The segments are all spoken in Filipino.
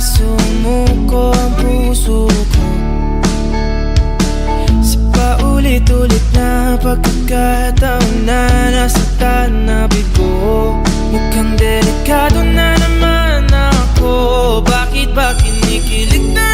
sumuko ang puso ko Sa paulit-ulit na pagkakataon na nasaktan na bigo Mukhang delikado na naman ako. Bakit ba kinikilig na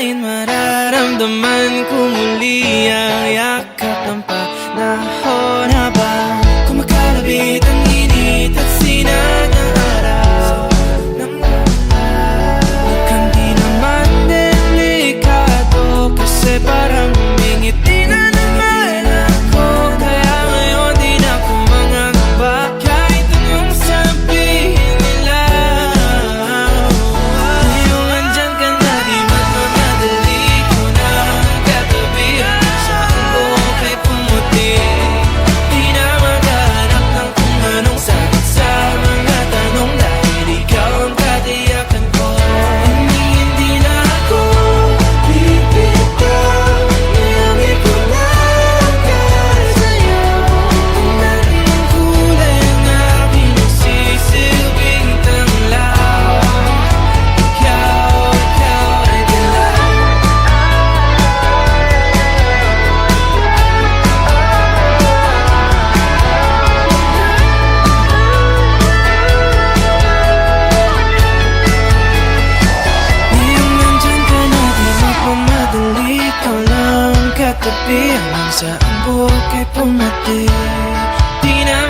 Akin mararamdaman ko muli ang yakap ng panahon. katabi Hanggang sa ang buhok ay pumati Di na